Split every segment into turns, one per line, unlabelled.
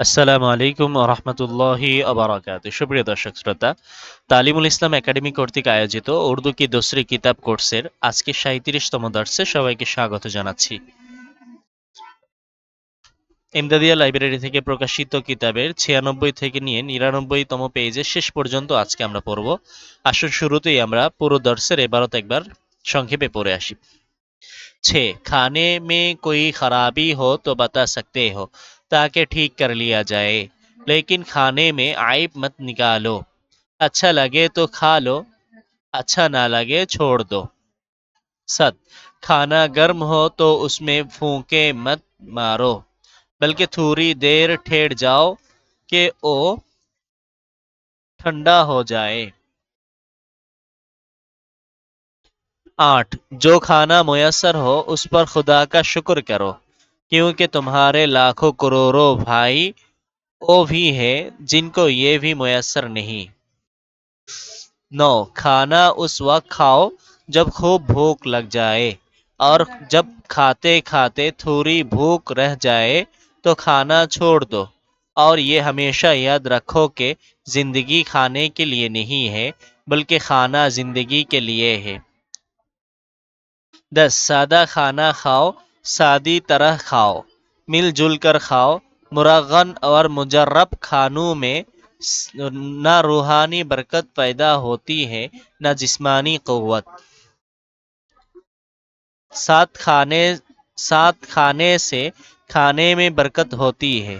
আসসালামু আলাইকুম রহমতুল্লাহি আবরাকাত সুপ্রিয় দর্শক শ্রোতা, তালিমুল ইসলাম একাডেমি কর্তৃক আয়োজিত উর্দু কি দোসরি কিতাব কোর্সের আজকে সাঁত্রিশতম দর্শে সবাইকে স্বাগত জানাচ্ছি। ইমদাদিয়া লাইব্রেরি থেকে প্রকাশিত কিতাবের ছিয়ানব্বই থেকে নিয়ে নিরানব্বইতম পেজে শেষ পর্যন্ত আজকে আমরা পড়ব। আসুন শুরুতেই আমরা পুরো দর্শের এবারত একবার সংক্ষেপে পড়ে আসি। ছে, খানে মে কই খারাপি হো তো বাতা সকতে হো। ताकि ठीक कर लिया जाए, लेकिन खाने में आइब मत निकालो। अच्छा लगे तो खा लो अच्छा ना लगे छोड़ दो। सत, खाना गर्म हो तो उसमें फूंके मत मारो, बल्कि थोड़ी देर ठहर जाओ कि वो ठंडा हो जाए। आठ, जो खाना मुयसर हो उस पर खुदा का शुक्र करो। क्योंकि तुम्हारे लाखों करोड़ों भाई वो भी है जिनको ये भी मुयसर नहीं। नौ, खाना उस वक्त खाओ जब खूब भूख लग जाए और जब खाते खाते थोड़ी भूख रह जाए तो खाना छोड़ दो। और ये हमेशा याद रखो कि ज़िंदगी खाने के लिए नहीं है, बल्कि खाना ज़िंदगी के लिए है। दस, सादा खाना खाओ सादी तरह खाओ, मिलजुल कर खाओ। मुरगन और मुजर्रब खानों में न रूहानी बरकत पैदा होती है, न जिस्मानी क़ुव्वत साथ खाने साथ खाने से खाने में बरकत होती है।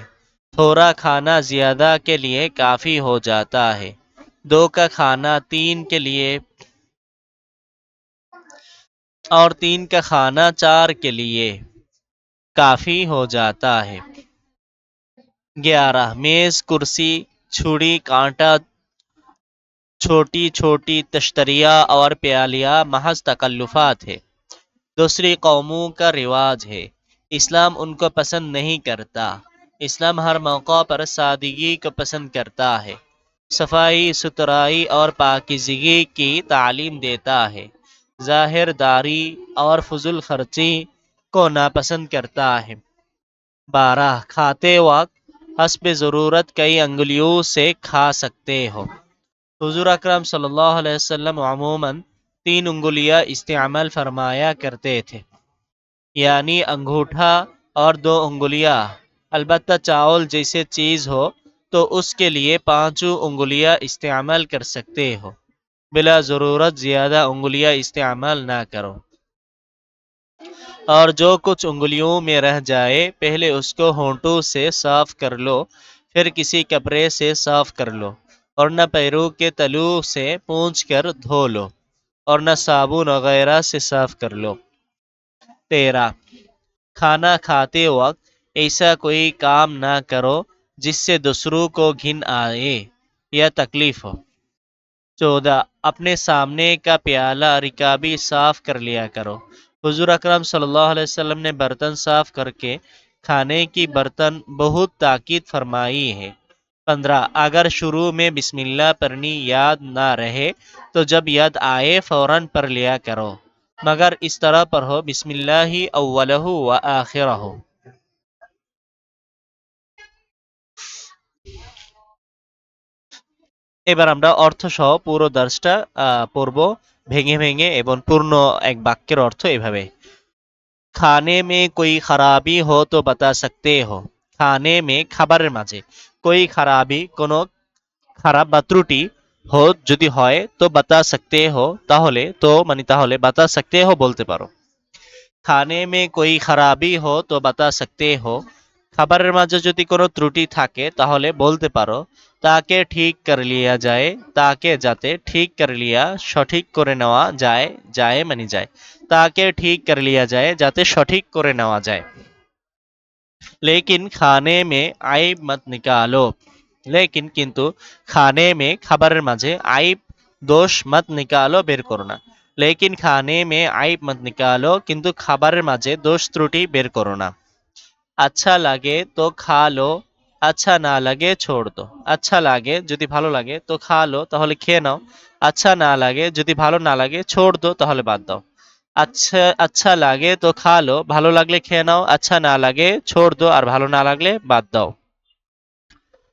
थोड़ा खाना ज़्यादा के लिए काफ़ी हो जाता है। दो का खाना तीन के लिए और तीन का खाना चार के लिए काफ़ी हो जाता है। ग्यारह, मेज, कुर्सी, छुरी, कांटा, छोटी छोटी तश्तरिया और प्यालियाँ महज तकल्लुफात है। दूसरी कौमों का रिवाज है। इस्लाम उनको पसंद नहीं करता। इस्लाम हर मौका पर सादगी को पसंद करता है। सफ़ाई, सुथराई और पाकिजगी की तालीम देता है। जाहिरदारी और फजूल खर्ची को नापसंद करता है। बारह खाते वक्त हसब ज़रूरत कई अंगुलियों से खा सकते हो। हुजूर अकरम सल्लल्लाहु तीन उंगलियाँ इस्तेमाल फरमाया करते थे। यानी अंगूठा और दो उंगलियाँ अलबत्ता चावल जैसे चीज़ हो तो उसके लिए पाँचों उंगलियाँ इस्तेमाल कर सकते हो। बिला ज़रूरत, ज़्यादा उंगलियाँ इस्तेमाल ना करो। और जो कुछ उंगलियों में रह जाए, पहले उसको होंठों से साफ़ कर लो, फिर किसी कपड़े से साफ़ कर लो, और न पैरों के तलू से पूंछ कर धो लो, और न साबुन वगैरह से साफ़ कर लो। तेरह खाना खाते वक्त ऐसा कोई काम ना करो, जिससे दूसरों को घिन आए या तकलीफ़ हो। चौदह, अपने सामने का प्याला रिकाबी साफ़ कर लिया करो। हुजूर अकरम सल्लल्लाहु ने बर्तन साफ़ करके खाने की बर्तन बहुत ताकीद फरमाई है। पंद्रह, अगर शुरू में बिस्मिल्लाह पढ़नी याद ना रहे तो जब याद आए फ़ौरन पर लिया करो। मगर इस तरह हो बिस्मिल्लाह ही अव्वलहु व आखिरहु। এবার আমরা অর্থ সহ পুরো দার্সটা পড়ব ভেঙে ভেঙে এবং পূর্ণ এক বাক্যের অর্থ এভাবে। খানে মে কই খারাপি হো তো বাতা সকতে হো। খানে মে খাবারের মাঝে। কই খারাপি কোনো খারাপ বা ত্রুটি হো যদি হয় তো বাতা সকতে হো, তাহলে তো মানে তাহলে বাতা সকতে হো বলতে পারো। খানে মে কই খারাপি হো তো বাতা সকতে হো। খাবারের মাঝে যদি কোনো ত্রুটি থাকে, তাহলে বলতে পারো, তাকে ঠিক করে লিয়া যায়, তাকে যাতে ঠিক করে লিয়া, সঠিক করে নেওয়া যায় যায় মানে যায়। তাকে ঠিক করে লিয়া যায়, যাতে সঠিক করে নেওয়া যায়। লেকিন খানে মে আইব মত নিকালো। লেকিন কিন্তু খানে মে খাবারের মাঝে আইব দোষ মত নিকালো বের করো না। লেকিন খানে মে আইব মত নিকালো, কিন্তু খাবারের মাঝে দোষ ত্রুটি বের করো না। আচ্ছা লাগে তো খা লো আচ্ছা না লাগে ছোড় দো আচ্ছা লাগে যদি ভালো লাগে তো খা লো তাহলে খেয়ে নাও। আচ্ছা না লাগে যদি ভালো না লাগে ছোড় দো তাহলে বাদ দাও। আচ্ছা আচ্ছা লাগে তো খা লো ভালো লাগলে খেয়ে নাও। আচ্ছা না লাগে ছোড় দো আর ভালো না লাগলে বাদ দাও।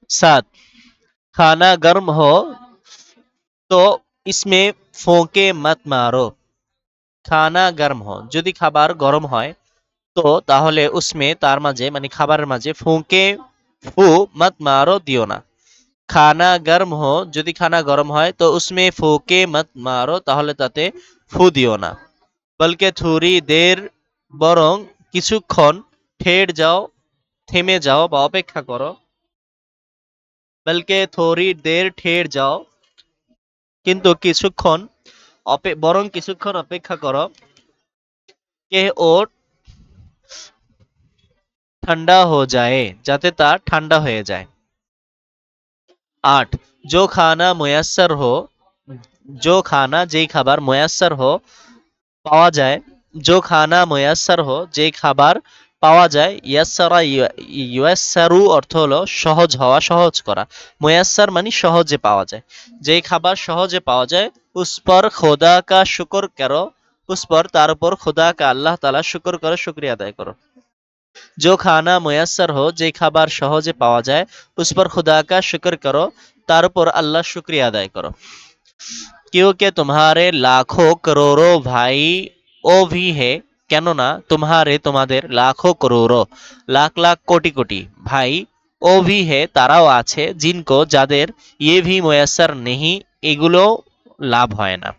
সাত, খানা গরম হো, তো ইসমে ফোঁকে মত মারো। খানা গরম হো, যদি খাবার গরম হয় তো তাহলে উসমে তার মাঝে মানে খাবারের মাঝে ফুঁকে, ফু, মত মারো দিও না। খানা গরম হো, যদি খানা গরম হয়, তো উসমে ফুঁকে, মত মারো, তাহলে তাতে ফু দিও না। বলকে থুরি দের, বরং কিছুক্ষণ ঠের যাও, থেমে যাও বা অপেক্ষা করো। বলকে থোড়ি দের, ঠের যাও, কিন্তু কিছুক্ষণ বরং কিছুক্ষণ অপেক্ষা করো। কে ও ঠান্ডা হো যায় যাতে তা ঠান্ডা হয়ে যায় আট जो खाना मुयस्सर हो जो खाना যেই খাবার মুয়াস্সার হো পাওয়া যায় जो खाना মুয়াস্সার হো যেই খাবার পাওয়া যায় ইয়াসারা ইয়াসারু অর্থ হলো সহজ হওয়া সহজ করা মুয়াস্সার মানে সহজে পাওয়া যায় যেই খাবার সহজে পাওয়া যায় উস পর খোদা কা শুকর করো উস পর তার উপর খোদা কা আল্লাহ তালা শুকর করে শুক্রিয়া আদায় করো जो खाना मुयस्सर हो যে খাবার সহজে পাওয়া যায় उस पर खुदा का शुक्र करो তার উপর আল্লাহ শুক্রিয়া আদায় করো क्योंकि तुम्हारे लाखों करोड़ों भाई ও ভি হে কেননা তোমারে তোমাদের লাখো করোড়ো লাখ লাখ কোটি কোটি ভাই ও ভি হে তারাও আছে জিনকো যাদের ইয়ে ভি ময়াসার নেহি এগুলো লাভ হয় না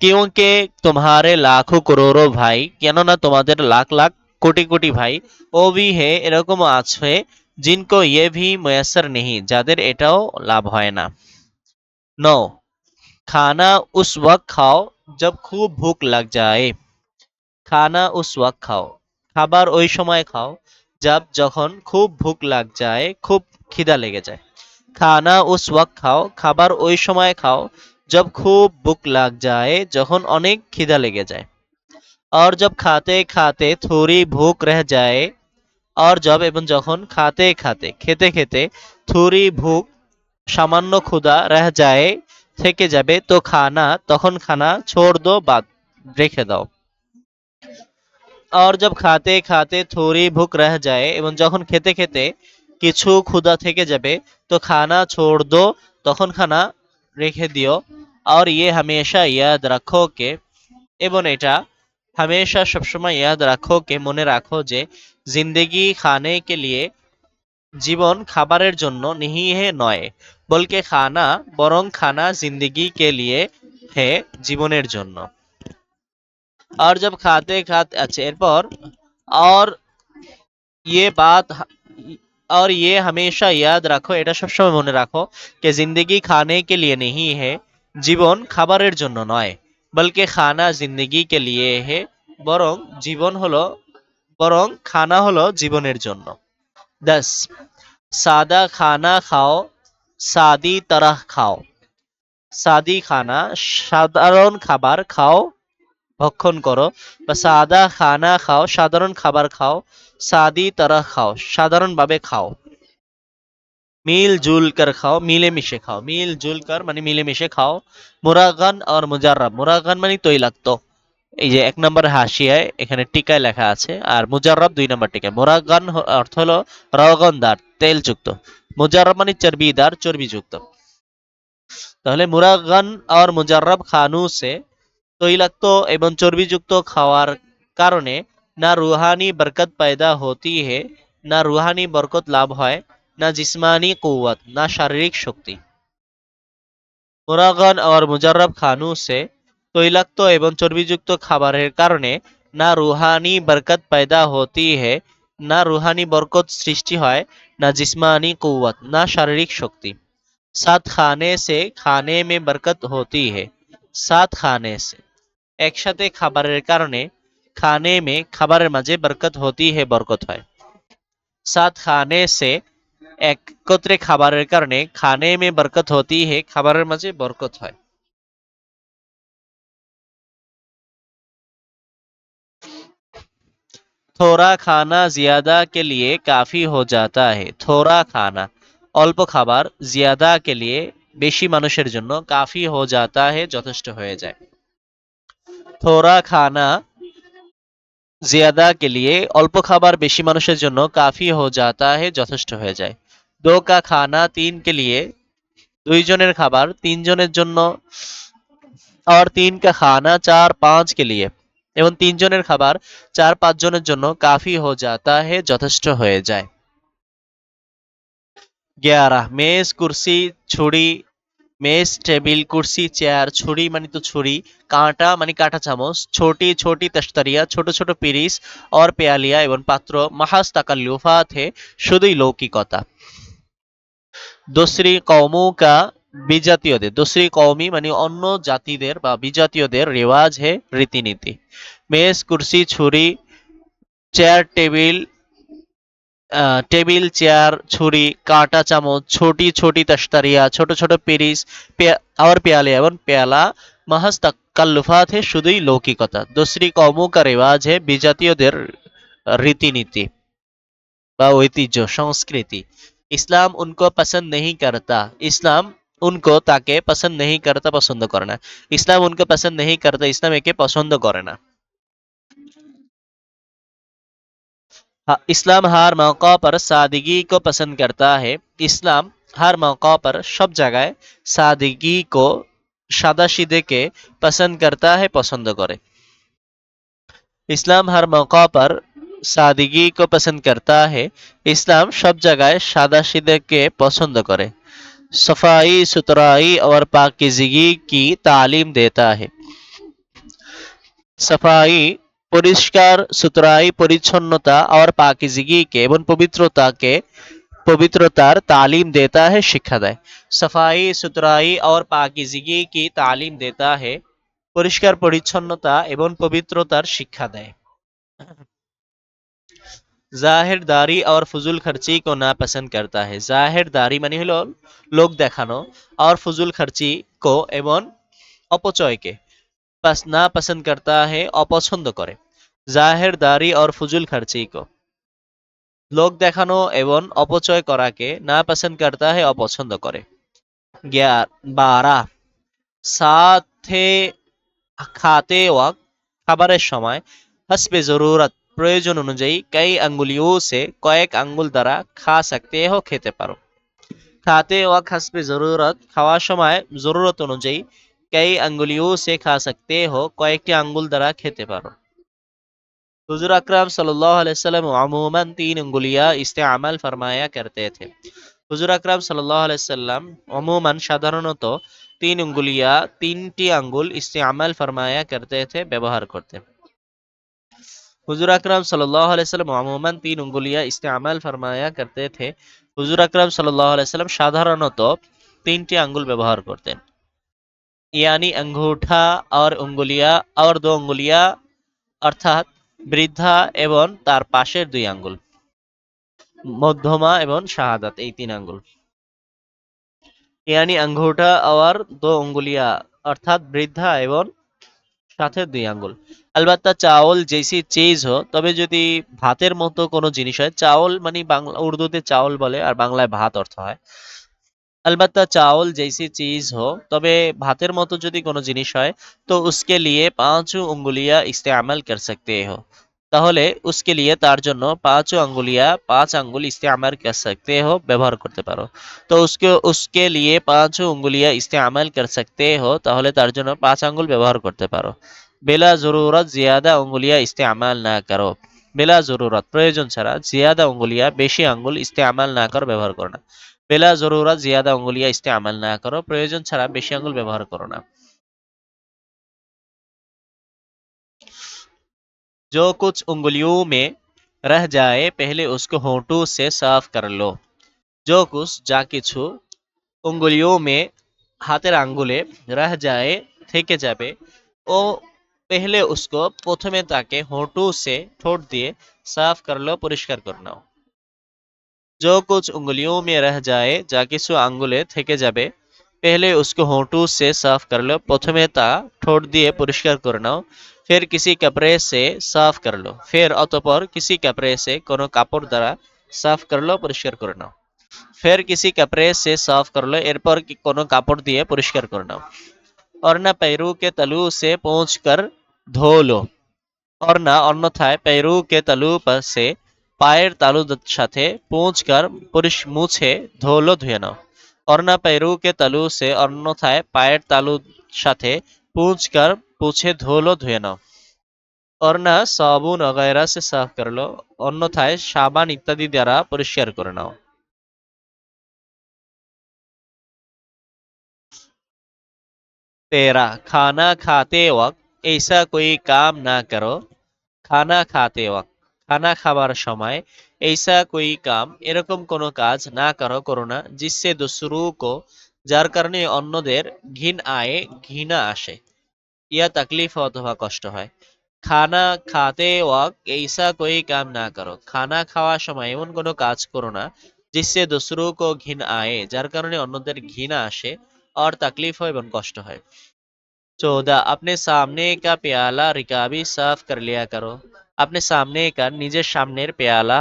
क्योंकि तुम्हारे লাখো করোড়ো ভাই কেননা তোমাদের লাখ লাখ কোটি কোটি ভাই ও ভি হে এরকম আছে জিনকো ইয়ে ভি ময়াসর নেহি যাদের এটাও লাভ হয় না नौ खाना उस वक्त खाओ जब खूब भूख लग जाए খানা উস ওয়াক খাও খাবার ওই সময় খাও যাব যখন খুব ভুক লাগ যায় খুব খিদা লেগে যায় খানা উস ওয়াক খাও খাবার ওই সময় খাও जब खूब भूख लग जाए যখন অনেক খিদা লেগে যায় और जब खाते खाते थोड़ी भूख रह जाए और जब এবং যখন খাতে খাতে খেতে খেতে থুরি ভুক সামান্য ক্ষুধা রহ যায় থেকে যাবে তো খানা তখন খানা ছোড় দো বাদ রেখে দাও और जब খাতে খাতে থোড়ি ভুক রহ যায় এবং যখন খেতে খেতে কিছু ক্ষুধা থেকে যাবে তো খানা ছোড় দো তখন খানা রেখে দিও और ये हमेशा याद रखो के এবং এটা हमेशा সবসময় ইয়াদ রাখো কে মনে রাখো যে জিন্দেগি খানে কে লিয়ে জীবন খাবারের জন্য নিহি হে নয় বলকে খানা বরং খানা জিন্দেগি কে লিয়ে হে জীবনের জন্য और जब खाते खाते अच्छा এরপর और ये बात और ये हमेशा याद रखो এটা সবসময় মনে রাখো कि जिंदगी खाने के लिए नहीं है জীবন খাবারের জন্য নয় বলকে খানা জিন্দেগি কে লিয়ে হে বরং জীবন হলো বরং খানা হলো জীবনের জন্য দশ সাদা খানা খাও সাদি তরহ খাও সাদি খানা সাধারণ খাবার খাও ভক্ষণ করো। বা সাদা খানা খাও, সাধারণ খাবার খাও, সাদি তারা খাও, সাধারণভাবে খাও। মিল জুল কর খাও মিলে মিশে খাও। মিল জুল কর মানে মিলে মিশে খাও। মুরাগান আর মুজাররাব। মুরাগান মানে তৈলাক্ত। এই যে এক নম্বর হাসিয়ায় এখানে টিকায় লেখা আছে, আর মুজাররাব দুই নম্বর টিকায়। মুরাগান অর্থ হলো রগনদার তেলযুক্ত। মুজাররাব মানে চর্বিদার, চর্বিযুক্ত। তাহলে মুরাগান আর মুজাররাব খানু সে তৈলাক্ত এবং চর্বিযুক্ত খাওয়ার কারণে না রুহানি বরকত पैदा होती है না রুহানি বরকত লাভ হয় না জিসমানি কুয়াত না শারীরিক শক্তি মুরাগান আর মুজাররব খানু সে তৈলাক্ত এবং চর্বিযুক্ত খাবারের কারণে না রুহানি বরকত पैदा होती है না রুহানি বরকত সৃষ্টি হয় না জিসমানি কুয়াত না শারীরিক শক্তি সাত খানে সে খানে মে বরকত होती है সাত খানে সে একসাথে খাবারের কারণে খানে মে খাবারের মাঝে বরকত হতি হে, বরকত হয়। সাত খানে সে একত্রে খাবারের কারণে খানে মে বরকত হতি হে, খাবারের মাঝে বরকত হয়। থোড়া খানা জিয়াদা কে লিয়ে কাফি হো যাতা হে, থোড়া খানা। অল্প খাবার জিয়াদা কে লিয়ে বেশি মানুষের জন্য কাফি হো যাতা হে যথেষ্ট হয়ে যায়। থোড়া খানা জিয়াদা কে লিয়ে অল্প খাবার বেশি মানুষের জন্য কাফি হো জাতা হে যথেষ্ট হয়ে যায়। দো কা খানা তিন কে লিয়ে দুইজনের খাবার তিনজনের জন্য আর তিন কা খানা চার পাঁচ কে লিয়ে এবং তিনজনের খাবার চার পাঁচ জনের জন্য কাফি হো জাতা হে যথেষ্ট হয়ে যায়। গ্যারাহ, মেজ, কুরসি, ছুরি मेज टेबिल कुर्सी চেয়ার ছুরি মানে তো ছুরি কাঁটা মানে কাঁটা চামচ ছোটি ছোটি তস্তরিয়া ছোট ছোট পিরিস और পেয়ালিয়া এবং পাত্র মাহাজ তাকাল্লুফাত হে শুধুই লৌকিকতা দোসরি কৌমু কা বিজাতীয়দের দোসরি কৌমি মানে অন্য জাতিদের বা বিজাতীয়দের রেওয়াজ হে রীতিনীতি মেজ কুরসি ছুরি চেয়ার টেবিল আহ, টেবিল চেয়ার ছুরি কাঁটা চামচ ছোটি ছোটি তস্তরিয়া ছোট ছোট পিরিস पे- और प्याले एवं प्याला महज तकल्लुफात है শুধুই লৌকিকতা দোসরি কৌমু কা রেওয়াজ হে বিজাতীয়দের রীতিনীতি বা ঐতিহ্য সংস্কৃতি ইসলাম উনকো পছন্দ नहीं करता ইসলাম উনকো তাকে পছন্দ नहीं करता পছন্দ করে না ইসলাম উনকো পছন্দ नहीं करता ইসলাম একে পছন্দ করে না हाँ, इस्लाम हर मौका पर सादगी को पसंद करता है। इस्लाम हर मौका पर सब जगह सादगी को सादा सीधे के पसंद करता है, पसंद करे। इस्लाम हर मौका पर सादगी को पसंद करता है। इस्लाम सब जगह सादा सीधे के पसंद करे। सफ़ाई, सुथराई और पाकिजगी की तालीम देता है। सफ़ाई পরিষ্কার সুতরাই পরিচ্ছন্নতা और पाकिजगी के এবং পবিত্রতাকে পবিত্রতার তালিম देता है শিক্ষা দেয় सफाई सुथराई और पाकिजगी की तालीम देता है পরিষ্কার পরিচ্ছন্নতা এবং পবিত্রতার শিক্ষা দেয় জাহেরদারি और फजूल खर्ची को नापसंद करता है জাহেরদারি মানে হলো লোক দেখানো और फजूल खर्ची को এবং অপচয়কে পাস না পছন্দ করতা হে অপছন্দ করে জাহেরদারি और फजूल खर्ची को লোক দেখানো এবং অপচয় করাকে না পছন্দ করতা হে অপছন্দ করে গ্যার বারা সাথে খাতে ওয়াক্ত খাবারের সময় হসবে জরুরত প্রয়োজন অনুযায়ী কই আঙ্গুলিও সে কয়েক আঙ্গুল দ্বারা খা सकते हो খেতে পারো খাতে ওয়াক্ত হসবে জরুরত খাওয়ার সময় জরুরত অনুযায়ী कई अंगुलियों से खा सकते हो কয়েকটি আঙ্গুল দ্বারা খেতে পারো हुजूर अकरम सल्लल्लाहु अलैहि वसल्लम अमूमन तीन उंगलियां इस्तेमाल फरमाया करते थे হুজুর আকরাম সাল্লাহ আলাইসাল্লাম অমুমান সাধারণত তিন উঙ্গুলিয়া তিনটি আঙ্গুল ইস্তেমাল ফরমায়া করতে थे ব্যবহার করতেন হুজুর আকরাম সাল্লাহ আলাইসাল্লাম অমুমান তিন উঙ্গুলিয়া ইস্তেমাল ফরমায়া করতে थे হুজুর আকরাম সাল্লাহ আলাইসাল্লাম সাধারণত তিনটি আঙ্গুল ব্যবহার করতেন यानी अंगूठा और उंगुलिया और दो उंगुलिया অর্থাৎ বৃদ্ধা এবং তার পাশের দুই আঙ্গুল। মধ্যমা এবং শাহাদাত, এই তিন আঙ্গুল। ইয়ানি আঙ্গুঠা আওয়ার দো উঙ্গুলিয়া অর্থাৎ বৃদ্ধা এবং সাথে দুই আঙ্গুল। আলবাত্তা চাওল জেসি চিজ হো, তবে যদি ভাতের মতো কোনো জিনিস হয়, চাওল মানে বাংলা, উর্দুতে চাওল বলে, আর বাংলায় ভাত অর্থ হয়। अलबत्ता चावल जैसी चीज हो तबे भातेर मतो যদি কোনো জিনিস হয় তো उसके लिए पांच उंगलियां इस्तेमाल कर सकते हो তাহলে उसके लिए তার জন্য পাঁচ আঙ্গুলিয়া পাঁচ আঙ্গুল ইস্তেমাল कर सकते हो ব্যবহার করতে পারো তো उसके उसके लिए পাঁচ উঙ্গুলিয়া ইস্তেমাল कर सकते हो তাহলে তার জন্য পাঁচ আঙ্গুল ব্যবহার করতে পারো বেলা জরুরত জিয়াদা উঙ্গুলিয়া ইস্তেমাল না করো বেলা জরুরত প্রয়োজন ছাড়া জিয়াদা উঙ্গুলিয়া বেশি আঙ্গুল ইস্তেমাল না করো ব্যবহার করো না बेला जरूरत ज्यादा उंगलियां इस्तेमाल ना करो प्रयोजन ছাড়া বেশি আঙ্গুল ব্যবহার করো না जो कुछ उंगलियों में रह जाए पहले उसको होंठों से साफ कर लो जो कुछ যা কিছু উঙ্গুলিও মে হাতের আঙ্গুলে রহ যায় থেকে যাবে ও পেহলে উসকো প্রথমে তাকে হোঁটু সে ঠোঁট দিয়ে সাফ कर लो পরিষ্কার করে নাও जो कुछ उंगलियों में रह जाए যা কিছু আঙ্গুলে থেকে যাবে पहले उसको होंठों से साफ कर लो প্রথমে তা ঠোঁট দিয়ে পরিষ্কার করে নাও फिर किसी कपड़े से साफ कर लो फिर অতঃপর किसी कपड़े से কোনো কাপড় দ্বারা সাফ कर लो পরিষ্কার করে নাও फिर किसी कपड़े से साफ कर लो এরপর কি কোনো কাপড় দিয়ে পরিষ্কার করে নাও और न पैरों के तलू से पहुंच कर धो लो और না অন্যথায় পেরু কে তালু পা- সে পায়ের তালুর সাথে পৌঁছকার পরিশ মুছে ধোলো ধুয়ে নাও और ना पैरों के तलु से অন্যথায় পায়ের তালুর সাথে পৌঁছকার পুছে ধোলো ধুয়ে নাও और না সাবুন वगैरह से साफ कर लो অন্যথায় সাবান ইত্যাদি দ্বারা পরিষ্কার করে নাও तेरा खाना खाते वक्त ऐसा कोई काम ना करो খানা খাতে ওয়াক্ত খানা খাবার সময় ऐसा कोई काम এরকম কোনো কাজ না করো করো না जिससे दूसरों को যার কারণে অন্যদের ঘিন আয়ে ঘৃণা আসে ইয়া তাকলিফ অথবা কষ্ট হয় খানা খাতে ওয়াক্ত ऐसा कोई काम না করো খানা খাওয়ার সময় এমন কোনো কাজ করো না जिससे दूसरों को ঘিন আয়ে যার কারণে অন্যদের ঘৃণা আসে আর তাকলিফ হয় এবং কষ্ট হয় चौदह अपने सामने का प्याला रिकाबी साफ कर लिया करो अपने सामने का নিজের সামনের পেয়ালা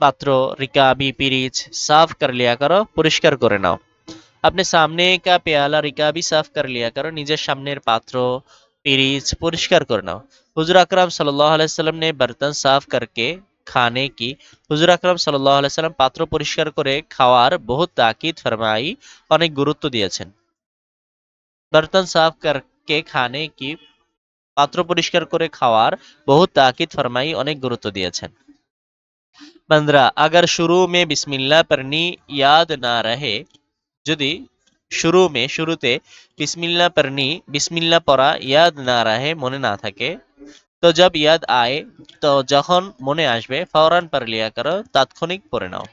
পাত্র রিকাবি পিরিচ সাফ कर लिया करो পরিষ্কার করে নাও अपने सामने का प्याला रिकाबी साफ कर लिया करो নিজের সামনের পাত্র পিরিচ পরিষ্কার করে নাও হুজুর আকরাম সাল্লাল্লাহু আলাইহি সাল্লাম ने बर्तन साफ करके खाने की হুজুর আকরাম সাল্লাল্লাহু আলাইহি সাল্লাম পাত্র পরিষ্কার করে খাওয়ার বহুত তাকিদ ফরমাই অনেক গুরুত্ব দিয়েছেন बर्तन साफ करके खाने की পাত্র পরিষ্কার করে খাওয়ার বহু তাকিদ ফরমাই অনেক গুরুত্ব দিয়েছেন पंद्रह अगर शुरू में बिस्मिल्लाह पढ़नी याद ना रहे যদি শুরু মে শুরুতে বিসমিল্লা পড়নি বিসমিল্লা পড়া ইয়াদ না রাহে মনে না থাকে তো জব ইয়াদ আয়ে তো যখন মনে আসবে ফৌরান পড় লিয়া করো তাৎক্ষণিক পড়ে নাও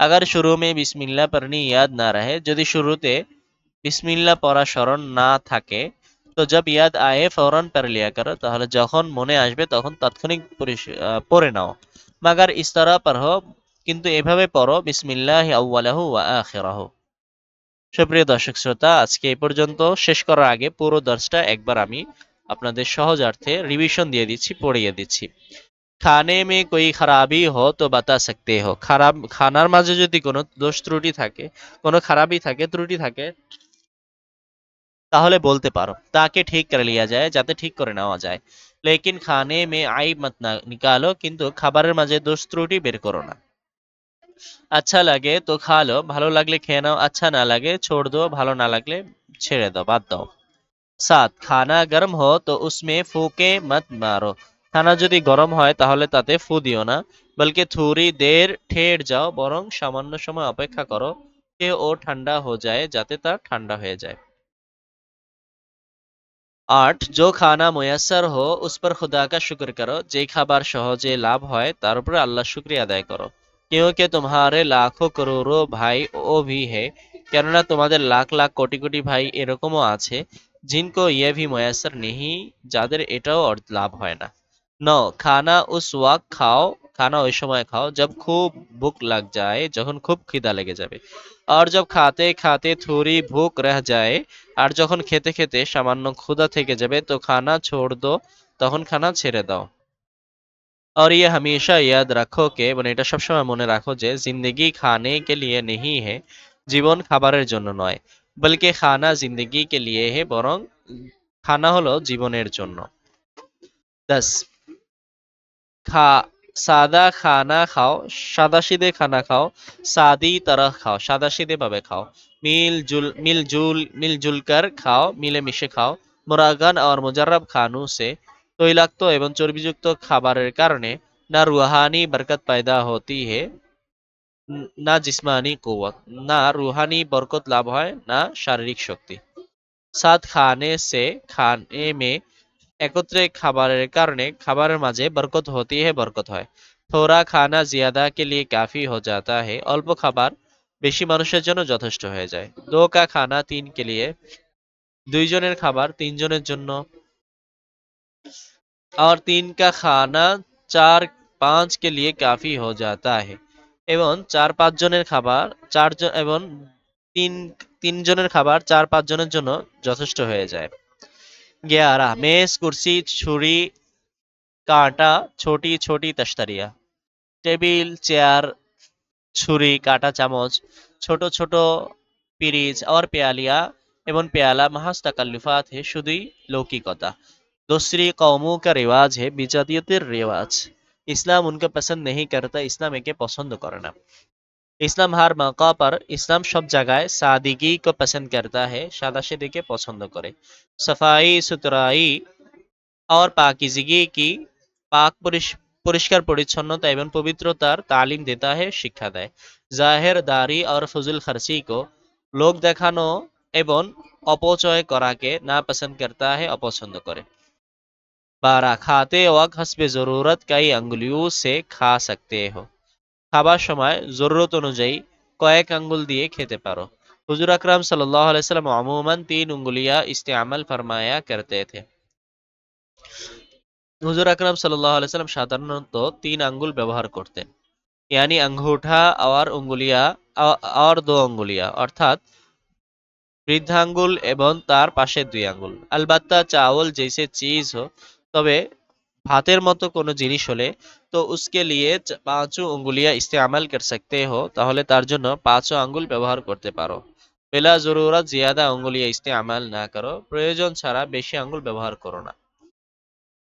আগার শুরু মে বিসমিল্লা পড়নি ইয়াদ না রাহে যদি শুরুতে বিসমিল্লা পড়া স্মরণ না থাকে তো জব ইয়াদ আয়ে ফৌরান পড় লিয়া করো তাহলে যখন মনে আসবে তখন তাৎক্ষণিক পড়ে নাও। মাগার ইস্তারা পড়ো কিন্তু এভাবে পড়ো, বিসমিল্লাহ আউ্বালাহু ওয়া আখিরাহু। সুপ্রিয় দর্শক শ্রোতা, আজকে এই পর্যন্ত। শেষ করার আগে পুরো দর্শটা একবার আমি আপনাদের সহজার্থে রিভিশন দিয়ে দিচ্ছি, পড়িয়ে দিচ্ছি। খানে মে কই খারাপই হো তো বাতা সকতে হো। খারাপ খানার মাঝে যদি কোনো দোষ ত্রুটি থাকে, কোনো খারাপই থাকে, ত্রুটি থাকে তাহলে বলতে পারো, তাকে ঠিক করে লিয়া যায়, যাতে ঠিক করে নেওয়া যায়। লেকিন খানে মে আই মত না নিকালো, কিন্তু খাবারের মাঝে দোষ ত্রুটি বের করো না। আচ্ছা লাগে, তো খা লো ভালো লাগলে খেয়ে নাও আচ্ছা না লাগে, ছোড় দো ভালো না লাগলে ছেড়ে দাও, বাদ দাও। সাত, খানা গরম হো তো উসমে ফুকে মত মারো। খানা যদি গরম হয়, তাহলে তাতে ফু দিও না, বলকে থুরি দের ঠের যাও, বরং সামান্য সময় অপেক্ষা করো, কে ও ঠান্ডা হয়ে যায়, যাতে তা ঠান্ডা হয়ে যায়। আট जो खाना मुयस्सर हो उस पर खुदा का शुक्र करो যে খাবার সহজে লাভ হয় তার উপর আল্লাহ শুক্রিয়া আদায় করো क्योंकि तुम्हारे लाखों करोड़ों भाई ও भी है কেননা তোমাদের লাখ লাখ কোটি কোটি ভাই এরকমও আছে जिनको ये भी मुयस्सर नहीं যাদের এটাও অর- লাভ হয় না নौ খানা উস ওয়াক খাও খানা ওই সময় খাও जब খুব ভুক লাগ যায় যখন খুব খিদা লেগে যাবে আর जब खाते खाते थोड़ी भूख रह जाए আর যখন খেতে খেতে সামান্য ক্ষুধা থেকে যাবে তো খানা ছোড় দো তখন খানা ছেড়ে দাও और ये हमेशा याद रखो के মানে এটা সবসময় মনে রাখো যে জিন্দগি খানে কে লিয়ে নেহি হে জীবন খাবারের জন্য নয় বলকে খানা জিন্দগি কে লিয়ে হে বরং খানা হলো জীবনের জন্য দশ খা সাদা খানা খাও, সাদা সিদে খানা খাও, সাদি তারা খাও, সাদা সিদে ভাবে খাও। মিল জুল মিল জুল মিল জুল খাও, মিলে মিশে খাও। মোরাগান আর মুজারব খানু সে তৈলাক্ত এবং চর্বিযুক্ত খাবারের কারণে না রুহানি বরকত পায়দা হতি হে, না জিসমানি কুয়াত না রুহানি বরকত লাভ হয়, না শারীরিক শক্তি। সাদ খানে সে, খানে মে একত্রে খাবারের কারণে খাবারের মাঝে বরকত হতি হে বরকত হয়। থোড়া, খানা, জিয়াদা কে লিয়ে কাফি হো যাতা হে, অল্প খাবার বেশি মানুষের জন্য যথেষ্ট হয়ে যায়। দো কা খানা, তিন কে লিয়ে দুইজনের খাবার তিনজনের জন্য। আর তিন কা খানা, চার, পাঁচ কে লিয়ে কাফি হো যাতা হে। এবং চার, পাঁচ জনের খাবার, চারজন, এবং তিন, তিনজনের খাবার চার, পাঁচ জনের জন্য যথেষ্ট হয়ে যায়। ग्यारह मेज कुर्सी छुरी कांटा छोटी छोटी तश्तरिया টেবিল চেয়ার ছুরি কাঁটা চামচ ছোট ছোট পিরিচ और পেয়ালিয়া এবং পেয়ালা মাহাজ তাকাল্লুফাত হে শুধুই লৌকিকতা दूसरी कौमों का रिवाज है बिजादियतेर रिवाज इस्लाम उनका पसंद नहीं करता इस्लाम एके पसंद करे ना इस्लाम हर मौका पर इस्लाम सब जगह सादगी को पसंद करता है सादाशिदी के पसंद करे सफाई सुथराई और पाकिजगी की पाक परिश- পরিষ্কার পরিচ্ছন্নতা এবং পবিত্রতার তালিম দেতা है শিক্ষা দেয় জাহের দাড়ি और फजुल खर्ची को লোক দেখানো এবং অপচয় করাকে না পছন্দ करता है অপছন্দ করে बारह खाते वक्त हसब ज़रूरत कई अंगुलियों से खा सकते हो খাবার সময় জরুরত অনুযায়ী কয়েক আঙ্গুল দিয়ে খেতে পারো। হুজুর আকরাম সাল্লাম আমুমান তিন উঙ্গুলিয়া ইস্তে আমল ফরমায়া করতে থে হুজুর আকরাম সাল্লাম সাধারণত তিন আঙ্গুল ব্যবহার করতেন। ইয়ানি আঙ্গুঠা, আওয়ার উঙ্গুলিয়া আওয়ার দো আঙ্গুলিয়া, অর্থাৎ বৃদ্ধাঙ্গুল এবং তার পাশের দুই আঙ্গুল। আলবাত্তা চাওল জেসে চিজ হো তবে ভাতের মতো কোনো জিনিস হলে তো উসকে লিয়ে চ- পাঁচও উঙ্গুলিয়া ইস্তেমাল কর সকতে হো তাহলে তার জন্য পাঁচও আঙ্গুল ব্যবহার করতে পারো বেলা জরুরত জিয়াদা উঙ্গুলিয়া ইস্তেমাল না করো প্রয়োজন ছাড়া বেশি আঙ্গুল ব্যবহার করো না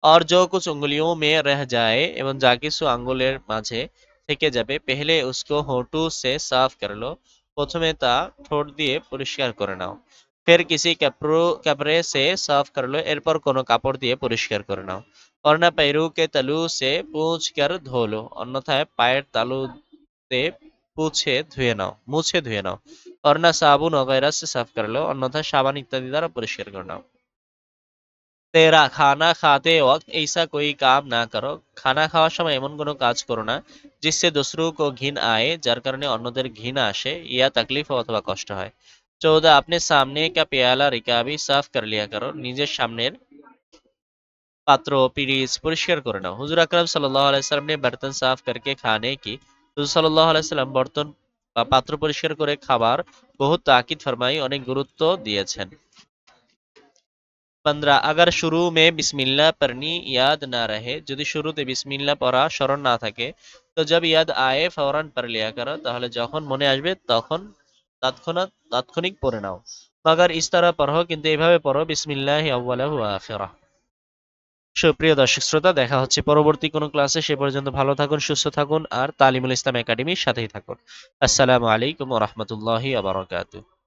और जो कुछ उंगलियों में रह जाए एवं যা কিছু আঙ্গুলের মাঝে থেকে যাবে পেহলে উসকো হোঁটু সে সাফ कर लो প্রথমে তা ঠোঁট দিয়ে পরিষ্কার করে নাও ফের কিসি কাপড় কাপড়ে সে সাফ कर लो এরপর কোনো কাপড় দিয়ে পরিষ্কার করে নাও वरना पैरों के तलु से पूछ कर धो लो অন্যথায় পায়ের তালুতে পুছে ধুয়ে নাও মুছে ধুয়ে নাও वरना साबुन वगैरह से साफ कर लो অন্যথায় সাবান ইত্যাদি দ্বারা পরিষ্কার করে নাও তেরা খানা খাতে ওয়াক্ত ऐसा कोई काम না করো খানা খাওয়ার সময় এমন কোনো কাজ করো না जिससे दूसरों को घिन आए যার কারণে অন্যদের ঘৃণা আসে ইয়া তাকলিফ অথবা কষ্ট হয় চৌদা আপনি সামনে का পেয়ালা রিকাবি সাফ कर लिया करो নিজের সামনের পাত্র পিরিচ পরিষ্কার করে নাও হুজুর আকরাম সাল্লাল্লাহু আলাইহি সাল্লাম ने बर्तन साफ करके खाने की হুজুর সাল্লাল্লাহু আলাইহি সাল্লাম বর্তন বা পাত্র পরিষ্কার করে খাবার বহুত তাকিদ ফরমাই অনেক গুরুত্ব দিয়েছেন पंद्रह अगर शुरू में बिस्मिल्लाह पढ़नी याद ना रहे যদি শুরুতে বিসমিল্লাহ পড়া স্মরণ না থাকে তো जब याद आए फौरन पढ़ लिया करो তাহলে যখন মনে আসবে তখন তৎক্ষণাৎ তাৎক্ষণিক পড়ে নাও মগর ইস तरह পড়ো কিন্তু এভাবে পড়ো বিসমিল্লাহি আউয়ালাহু ওয়া আখিরাহ সুপ্রিয় দর্শক শ্রোতা, দেখা হচ্ছে পরবর্তী কোনো ক্লাসে। সে পর্যন্ত ভালো থাকুন, সুস্থ থাকুন, আর তালিমুল ইসলাম একাডেমির সাথেই থাকুন। আসসালামু আলাইকুম রাহমাতুল্লাহি ওয়া বারাকাতুহু।